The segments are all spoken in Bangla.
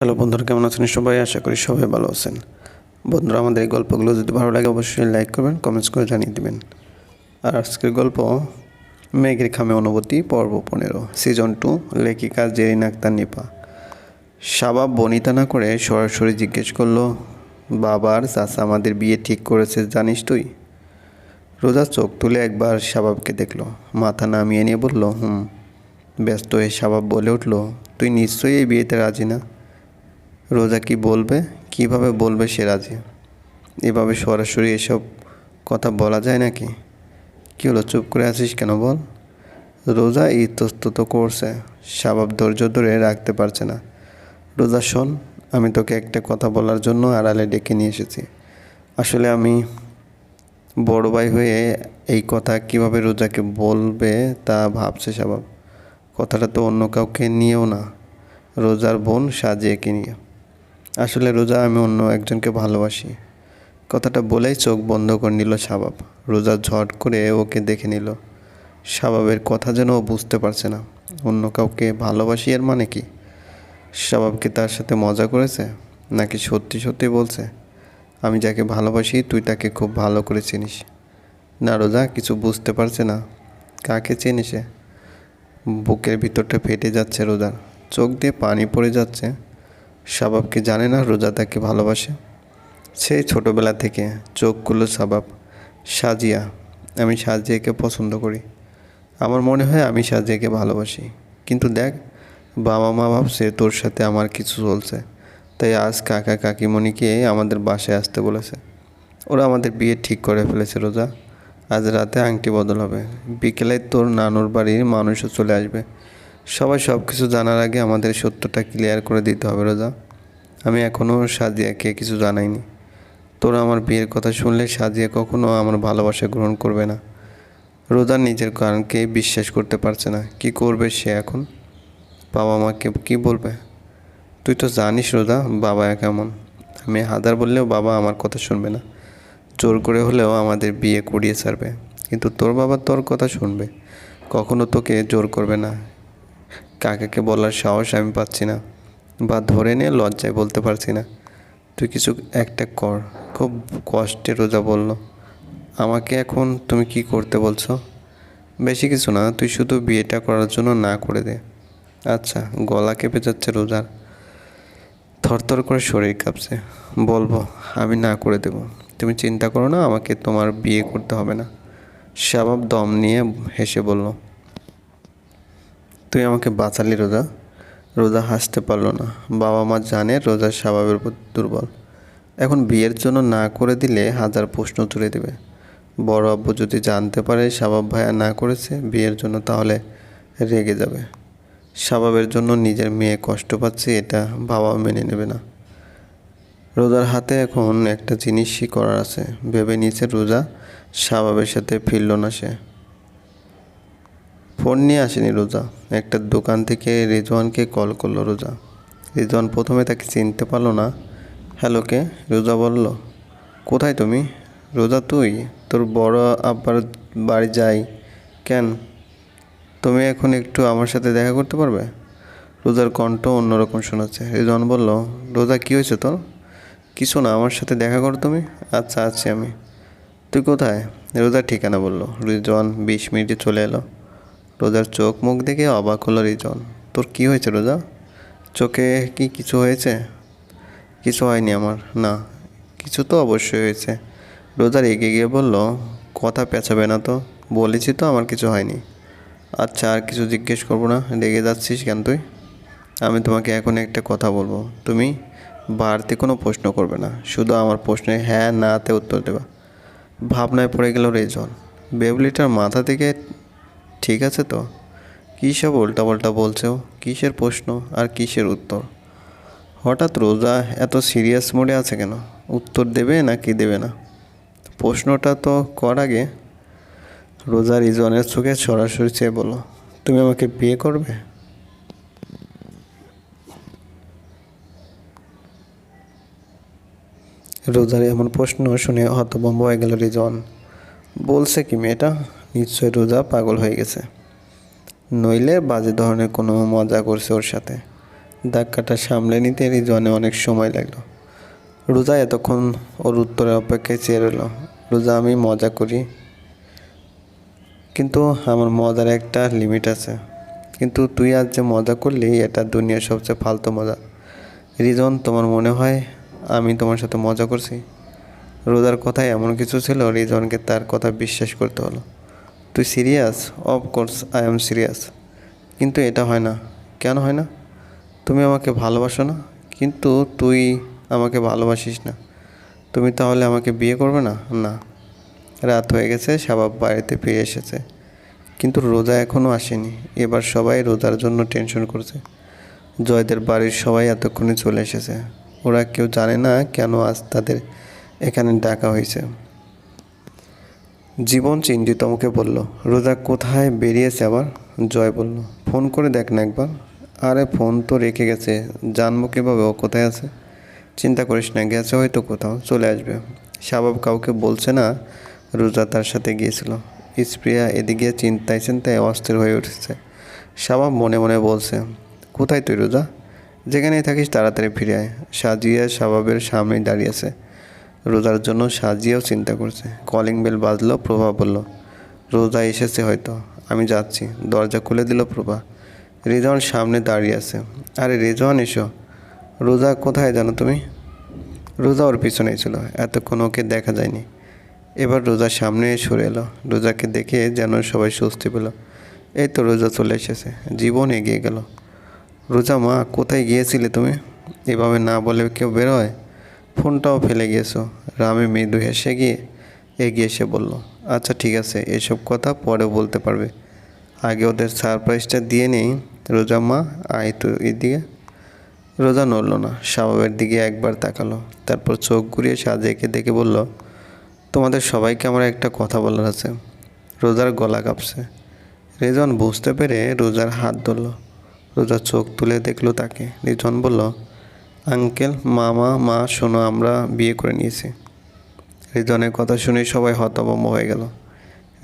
হ্যালো বন্ধুরা, কেমন আছেন সবাই? আশা করি সবাই ভালো আছেন। বন্ধুরা, আমাদের এই গল্পগুলো যদি ভালো লাগে, অবশ্যই লাইক করবেন কমেন্টস করে জানিয়ে দেবেন। আর আজকের গল্প, মেঘের খামে অনুভূতি, পর্ব পনেরো সিজন টু লেখিকা জেরিন আক্তার নিপা। সাবাব বনিতা না করে সরাসরি জিজ্ঞেস করল, বাবার চাচা আমাদের বিয়ে ঠিক করেছে, জানিস তুই? রোজা চোখ তুলে একবার শাবাবকে দেখল, মাথা নামিয়ে নিয়ে বলল, হুম। ব্যস্ত হয়ে শাবাব বলে উঠল, তুই নিশ্চয়ই এই বিয়েতে রাজি না? রোজা কি বলবে? কীভাবে বলবে সে রাজি? এভাবে সরাসরি এসব কথা বলা যায় নাকি? কী হলো, চুপ করে আছিস কেন বল? রোজা ইতস্তত করছে, স্বভাব ধৈর্য ধরে রাখতে পারছে না। রোজা, শোন, আমি তোকে একটা কথা বলার জন্য আড়ালে ডেকে নিয়ে এসেছি। আসলে আমি বড় ভাই হয়ে এই কথা কীভাবে রোজাকে বলবে তা ভাবছে স্বভাব। কথাটা তো অন্য কাউকে নিয়েও না। রোজার বোন সাজিয়েকে নিয়ে। আসলে রোজা আমি অন্য একজনকে ভালোবাসি। কথাটা বলেই চোখ বন্ধ করে নিল শাবাব। রোজা ঝট করে ওকে দেখে নিল। শাবাবের কথা যেন ও বুঝতে পারছে না। অন্য কাউকে ভালোবাসি এর মানে কি? শাবাবকে তার সাথে মজা করেছে? নাকি সত্যি সত্যি বলছে, আমি যাকে ভালোবাসি, তুই তাকে খুব ভালো করে চিনিস। না, রোজা কিছু বুঝতে পারছে না। কাকে চেনে সে বুকের ভিতরটা ফেটে যাচ্ছে রোজার। চোখ দিয়ে পানি পড়ে যাচ্ছে। শাবাবকে জানে না, রোজা তাকে ভালোবাসে। সেই ছোটোবেলা থেকে চোখগুলো স্বভাব সাজিয়া আমি সাজিয়াকে পছন্দ করি। আমার মনে হয় আমি সাজিয়াকে ভালোবাসি। কিন্তু দেখ, বাবা মা ভাবছে তোর সাথে আমার কিছু চলছে। তাই আজ কাকা কাকিমণিকে আমাদের বাসায় আসতে বলেছে। ওরা আমাদের বিয়ে ঠিক করে ফেলেছে, রোজা। আজ রাতে আংটি বদল হবে। বিকেলে তোর নানুর বাড়ির মানুষও চলে আসবে। সবাই সব কিছু জানার আগে আমাদের সত্যটা ক্লিয়ার করে দিতে হবে, রোজা। আমি এখনও সাজিয়াকে কিছু জানাইনি। তোরা আমার বিয়ের কথা শুনলে সাজিয়া কখনো আমার ভালোবাসা গ্রহণ করবে না। রোজা নিজের কারণকে বিশ্বাস করতে পারছে না। কি করবে সে এখন? বাবা মাকে কি বলবে? তুই তো জানিস রোজা, বাবা কেমন আমি হাজার বললেও বাবা আমার কথা শুনবে না। জোর করে হলেও আমাদের বিয়ে করিয়ে ছাড়বে। কিন্তু তোর বাবা তোর কথা শুনবে। কখনো তোকে জোর করবে না। কাকাকে বলার সাহস আমি পাচ্ছি না বা ধরে নিয়ে লজ্জায় বলতে পারছি না। তুই কিছু একটা কর। খুব কষ্টে রোজা বলল। আমাকে এখন তুমি কি করতে বলছো? বেশি কিছু না, তুই শুধু বিয়েটা করার জন্য না করে দে। আচ্ছা গলা কেঁপে যাচ্ছে রোজার। থরথর করে শরীর কাঁপছে। বলব, আমি না করে দেব। তুমি চিন্তা করো না, আমাকে তোমার বিয়ে করতে হবে না। স্বভাব দম নিয়ে হেসে বলল। তুই আমাকে বাঁচালি, রোজা। রোজা হাসতে পারল না। বাবা মা জানে রোজার স্বভাবের উপর দুর্বল। এখন বিয়ের জন্য না করে দিলে হাজার প্রশ্ন তুলে দেবে। বড় আব্বু যদি জানতে পারে শাবাব ভাইয়া না করেছে বিয়ের জন্য, তাহলে রেগে যাবে। শাবাবের জন্য নিজের মেয়ে কষ্ট পাচ্ছে, এটা বাবা মেনে নেবে না। রোজার হাতে এখন একটা জিনিসই করার আছে। ভেবে নিয়েছে রোজা শাবাবের সাথে ফিরল না সে। ফোন নিয়ে আসেনি রোজা। একটা দোকান থেকে রেজওয়ানকে কল করল রোজা। রেজওয়ান প্রথমে তাকে চিনতে পারল না। হ্যালো কে? রোজা বলল। কোথায় তুমি? রোজা তুই? তোর বড় আব্বার বাড়ি যাই। কেন? তুমি এখন একটু আমার সাথে দেখা করতে পারবে? রোজার কণ্ঠ অন্যরকম শোনাচ্ছে। রেজওয়ান বলল, রোজা কী হয়েছে তোর? কিছু না, আমার সাথে দেখা করো তুমি। আচ্ছা আছি আমি। তুই কোথায়? রোজার ঠিকানা, বলল। রিজওয়ান বিশ মিনিটে চলে এলো। রোজার চোখ মুখ দেখে অবাক হলো রিজন। তোর কি হয়েছে রোজা? চোখে কি কিছু হয়েছে? কিছু হয়নি আমার, না, কিছু তো অবশ্যই হয়েছে। রোজার এগিয়ে গিয়ে বলল, কথা পেঁচাবে না তো, বলেছি তো আমার কিছু হয়নি। আচ্ছা আর কিছু জিজ্ঞেস করব না, রেগে যাচ্ছিস কেন তুই? আমি তোমাকে এখন একটা কথা বলব, তুমি বাড়তি কোনো প্রশ্ন করবে না, শুধু আমার প্রশ্নে হ্যাঁ নাতে উত্তর দেবা। ভাবনায় পড়ে গেল রেজন। বেবলিটার মাথা থেকে ঠিক আছে তো? কী সব উল্টাপাল্টা বলছো? কিসের প্রশ্ন আর কিসের উত্তর? হঠাৎ রোজা এত সিরিয়াস মোডে আছে কেন? উত্তর দেবে না কি দেবে না? প্রশ্নটা তো কর আগে। রোজা রিজনের চোখে সরাসরি চেয়ে বলো তুমি আমাকে বিয়ে করবে? রোজার এমন প্রশ্ন শুনে হতভম্ব হয়ে গেল রিজন বলছে কি মেয়েটা? নিশ্চয় রোজা পাগল হয়ে গেছে। নইলে বাজে ধরনের কোনো মজা করছে ওর সাথে। ধাক্কাটা সামলে নিতে রিজওয়ানে অনেক সময় লাগল। রোজা এতক্ষণ ওর উত্তরের অপেক্ষায় চেয়ে রইল, রোজা আমি মজা করি। কিন্তু আমার মজার একটা লিমিট আছে। কিন্তু তুই আজ যে মজা করলি, এটা দুনিয়ার সবচেয়ে ফালতু মজা। রিজন তোমার মনে হয় আমি তোমার সাথে মজা করছি? রোজার কথায় এমন কিছু ছিল রিজনকে তার কথা বিশ্বাস করতে হলো। তুই serious of course I am serious কিন্তু এটা হয় না। কেন হয় না? তুমি আমাকে ভালোবাসো না, কিন্তু তুই আমাকে ভালোবাসিস না। তুমি তাহলে আমাকে বিয়ে করবে না? না। রাত হয়ে গেছে, শাবাব বাড়িতে ফিরে এসেছে। কিন্তু রোজা এখনও আসেনি। এবার সবাই রোজার জন্য টেনশন করছে। জয়দের বাড়ির সবাই এতক্ষণে চলে এসেছে। ওরা কেউ জানে না কেন আজ তাদের এখানে ডাকা হয়েছে। জীবন চিন্তিত মুখে বলল, রোজা কোথায় বেরিয়েছে আবার? জয় বলল, ফোন করে দেখ না একবার। আরে, ফোন তো রেখে গেছে। জানব কীভাবে? ও কোথায় আছে? চিন্তা করিস না, গেছে হয়তো কোথাও, চলে আসবে। শাবাব কাউকে বলছে না, রোজা তার সাথে গিয়েছিল। স্প্রিয়া এদিকে চিন্তায় চিন্তায় অস্থির হয়ে উঠেছে। শাবাব মনে মনে বলছে, কোথায় তুই রোজা? যেখানেই থাকিস তাড়াতাড়ি ফিরে আয়। সাজিয়া শাবাবের সামনেই দাঁড়িয়ে আছে। রোজার জন্য সাজিয়েও চিন্তা করছে। কলিং বেল বাজলো, প্রভা বলল, রোজা এসেছে হয়তো, আমি যাচ্ছি। দরজা খুলে দিল প্রভা। রেজওয়ান সামনে দাঁড়িয়ে আছে। আরে রেজওয়ান, এসো। রোজা কোথায় জানো তুমি? রোজা ওর পিছনেই ছিল, এতক্ষণ ওকে দেখা যায়নি। এবার রোজার সামনে সরে এলো। রোজাকে দেখে যেন সবাই স্বস্তি পেল। এই তো রোজা চলে এসেছে, জীবন এগিয়ে গেল। রোজা মা, কোথায় গিয়েছিলে তুমি? এভাবে না বলে কেউ বেরোয় ফোনটাও ফেলে গিয়েছো রামে মৃদু হেসে গিয়ে এগিয়ে এসে বলল আচ্ছা ঠিক আছে, এসব কথা পরে বলতে পারবে। আগে ওদের সারপ্রাইজটা দিয়ে নেই, রোজা মা, আয় তো এদিকে। রোজা নড়ল না, স্বভাবের দিকে একবার তাকালো, তারপর চোখ ঘুরিয়ে সাজেকে দেখে বলল, তোমাদের সবাইকে আমার একটা কথা বলার আছে। রোজার গলা কাঁপছে। রেজন বুঝতে পেরে রোজার হাত ধরল। রোজা চোখ তুলে দেখল তাকে। রিজন বলল আঙ্কেল, মামা, মা শোনো আমরা বিয়ে করে নিয়েছি। রিজনের কথা শুনে সবাই হতভম্ব হয়ে গেল।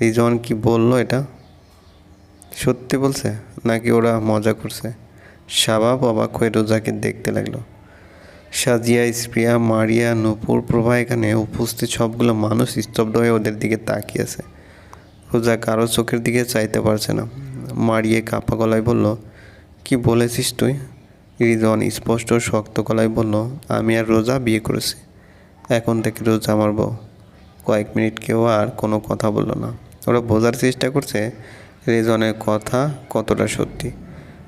রিজন কি বলল এটা? সত্যি বলছে? নাকি ওরা মজা করছে? শাবাব অবাক হয়ে রোজাকে দেখতে লাগল। সাজিয়া, স্প্রিয়া, মারিয়া, নূপুর, প্রভা এখানে উপস্থিত সবগুলো মানুষ স্তব্ধ হয়ে ওদের দিকে তাকিয়েছে রোজা কারও চোখের দিকে চাইতে পারছে না। মারিয়ে কাপা গলায় বলল, কি বলেছিস তুই? রিজন স্পষ্ট শক্ত গলায় বলল, আমি আর রোজা বিয়ে করেছি। এখন থেকে রোজা আমার বউ। কয়েক মিনিট কেউ আর কোনো কথা বলল না। ওরা বোঝার চেষ্টা করছে রেজনের কথা কতটা সত্যি।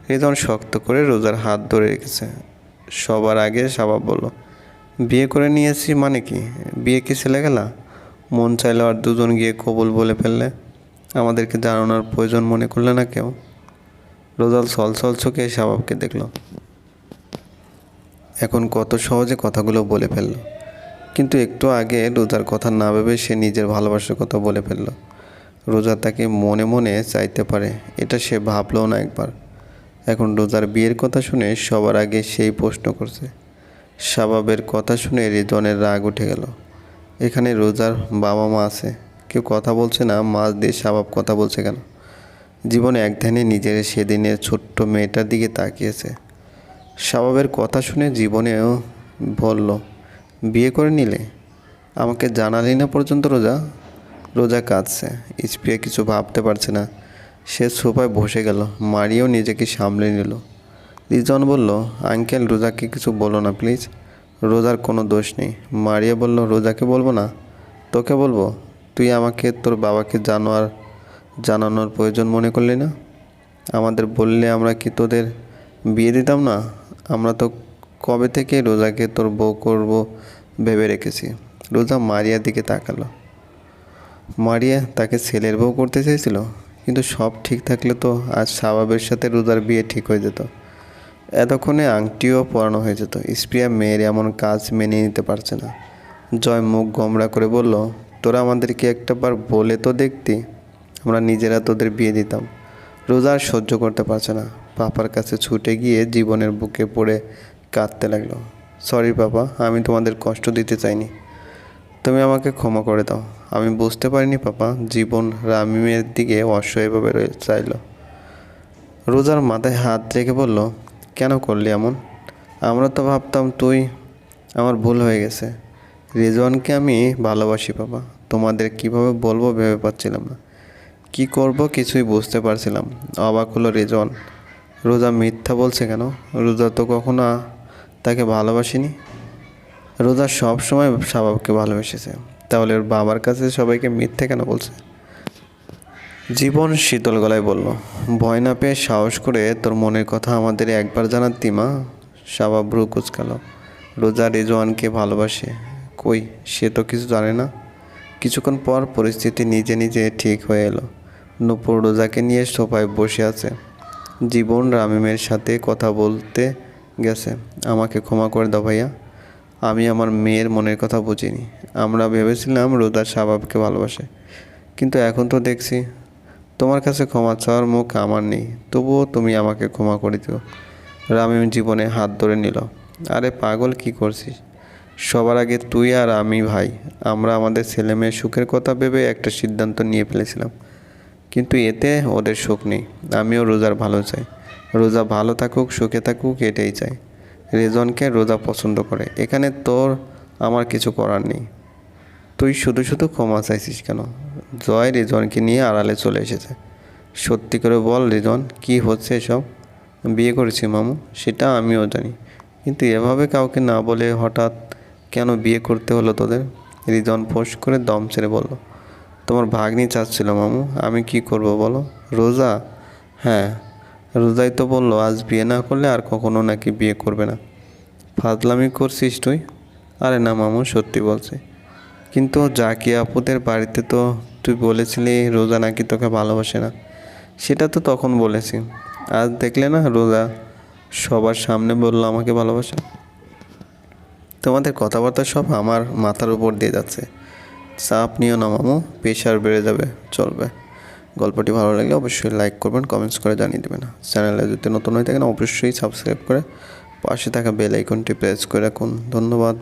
রেজন শক্ত করে রোজার হাত ধরে রেখেছে। সবার আগে সাবাব বলল, বিয়ে করে নিয়েছি মানে কি? বিয়ে কি ছেলে গেলা? মন চাইলো আর দুজন গিয়ে কবুল বলে ফেললে। আমাদেরকে জানানোর প্রয়োজন মনে করলে না কেউ? রোজাল সলসল চোখে শাবাবকে দেখল। এখন কত সহজে কথাগুলো বলে ফেলল। কিন্তু একটু আগে রোজার কথা না ভেবে সে নিজের ভালোবাসার কথা বলে ফেলল। রোজা তাকে মনে মনে চাইতে পারে, এটা সে ভাবলেও না একবার। এখন রোজার বিয়ের কথা শুনে সবার আগে সেই প্রশ্ন করছে। শাবাবের কথা শুনে রেজনের রাগ উঠে গেল। এখানে রোজার বাবা মা আছে, কেউ কথা বলছে না মাছ দিয়ে শাবাব কথা বলছে কেন? জীবনে এক ধ্যানে নিজের সেদিনের ছোট্ট মেয়েটার দিকে তাকিয়েছে। শাবাবের কথা শুনে জীবনেও বলল, বিয়ে করে নিলে? আমাকে জানালি না পর্যন্ত রোজা? রোজা কাঁদছে। স্প্রিয়া কিছু ভাবতে পারছে না। সে সোফায় বসে গেল। মারিও নিজেকে সামলে নিল। রিজন বলল, আঙ্কেল, রোজাকে কিছু বলো না, প্লিজ। রোজার কোনো দোষ নেই। মারিয়া বলল, রোজাকে বলব না? তোকে বলব? তুই আমাকে, তোর বাবাকে জানোয়ার, জানানোর প্রয়োজন মনে করলি না? আমাদের বললে আমরা কি তোদের বিয়ে দিতাম না? আমরা তো কবে থেকে রোজাকে তোর বউ করব ভেবে রেখেছি। রোজা মারিয়ার দিকে তাকালো। মারিয়া তাকে ছেলের বউ করতে চেয়েছিল, কিন্তু সব ঠিক থাকলে তো আজ স্বভাবের সাথে রোজার বিয়ে ঠিক হয়ে যেত। এতক্ষণে আংটিও পরানো হয়ে যেত। স্প্রিয়া মেয়ের এমন কাজ মেনে নিতে পারছে না। জয় মুখ গমরা করে বলল, তোরা আমাদেরকে একটা বার বলে তো দেখতি, আমরা নিজেরা তোদের বিয়ে দিতাম। রোজা আর সহ্য করতে পারছে না। পাপার কাছে ছুটে গিয়ে জীবনের বুকে পড়ে কাঁদতে লাগল। সরি পাপা, আমি তোমাদের কষ্ট দিতে চাইনি। তুমি আমাকে ক্ষমা করে দাও। আমি বুঝতে পারিনি পাপা, জীবন রামিমের দিকে অসহায়ভাবে চাইল। রোজার মাথায় হাত রেখে বলল, কেন করলি এমন? আমরা তো ভাবতাম তুই আমার ভুল হয়ে গেছে। রেজওয়ানকে আমি ভালোবাসি বাবা তোমাদের কীভাবে বলব ভেবে পাচ্ছিলাম না। কি করব কিছুই বুঝতে পারছিলাম অবাক হলো রেজওয়ান। রোজা মিথ্যা বলছে কেন? রোজা তো কখনো তাকে ভালোবাসিনি। রোজা সব সময় শাবাবকে ভালোবেসেছে। তাহলে ওর বাবার কাছে সবাইকে মিথ্যে কেন বলছে? জীবন শীতল গলায় বলল, ভয় না পেয়ে সাহস করে তোর মনের কথা আমাদের একবার জানাতি, মা। শাবাব ভ্রু কুচকালো, রোজা রেজওয়ানকে ভালোবাসে? কই, সে তো কিছু জানে না? কিছুক্ষণ পর পরিস্থিতি নিজে নিজে ঠিক হয়ে এলো। নূপুর রোজাকে নিয়ে সোফায় বসে আছে। জীবন রামিমের সাথে কথা বলতে গেছে। আমাকে ক্ষমা করে দাও ভাইয়া। আমি আমার মেয়ের মনের কথা বুঝিনি। আমরা ভেবেছিলাম রোজা শাবাবকে ভালোবাসে। কিন্তু এখন তো দেখছি, তোমার কাছে ক্ষমা চাওয়ার মুখ আমার নেই। তবুও তুমি আমাকে ক্ষমা করে দিও। রামিম জীবনে হাত ধরে নিল। আরে পাগল, কি করছিস? সবার আগে তুই আর আমি ভাই। আমরা আমাদের ছেলে মেয়ের সুখের কথা ভেবে একটা সিদ্ধান্ত নিয়ে ফেলেছিলাম। কিন্তু এতে ওদের সুখ নেই। আমিও রোজার ভালো চাই। রোজা ভালো থাকুক, সুখে থাকুক, এটাই চাই। রেজনকে রোজা পছন্দ করে। এখানে তোর আমার কিছু করার নেই। তুই শুধু শুধু ক্ষমা চাইছিস কেন? জয় রিজনকে নিয়ে আড়ালে চলে এসেছে। সত্যি করে বল রিজন কি হচ্ছে এসব? বিয়ে করেছি মামু, সেটা আমিও জানি। কিন্তু এভাবে কাউকে না বলে হঠাৎ কেন বিয়ে করতে হলো তোদের? রিজন ফোঁস করে দম ছেড়ে বলল তোমার ভাগ্নি চাচ্ছিল মামু, আমি কি করব বলো? রোজা? হ্যাঁ। রোজাই তো বলল, আজ বিয়ে না করলে আর কখনো নাকি বিয়ে করবে না। ফাজলামি করছিস তুই? আরে না মামু, সত্যি বলছি। কিন্তু জাকি আপুদের বাড়িতে তো তুই বলেছিলি রোজা নাকি তোকে ভালোবাসে না। সেটা তো তখন বলেছি। আজ দেখলে না রোজা সবার সামনে বলল, আমাকে ভালোবাসে? তোমাদের কথাবার্তা সব আমার মাথার উপর দিয়ে যাচ্ছে। চাপ নিও না প্রেশার বেড়ে যাবে, চলবে। গল্পটি ভালো লাগলে অবশ্যই লাইক করবেন কমেন্টস করে জানিয়ে দেবেন। চ্যানেলে যদি নতুন হয়ে থাকেন, অবশ্যই সাবস্ক্রাইব করে পাশে থাকা বেল আইকনটি প্রেস করে রাখুন। ধন্যবাদ।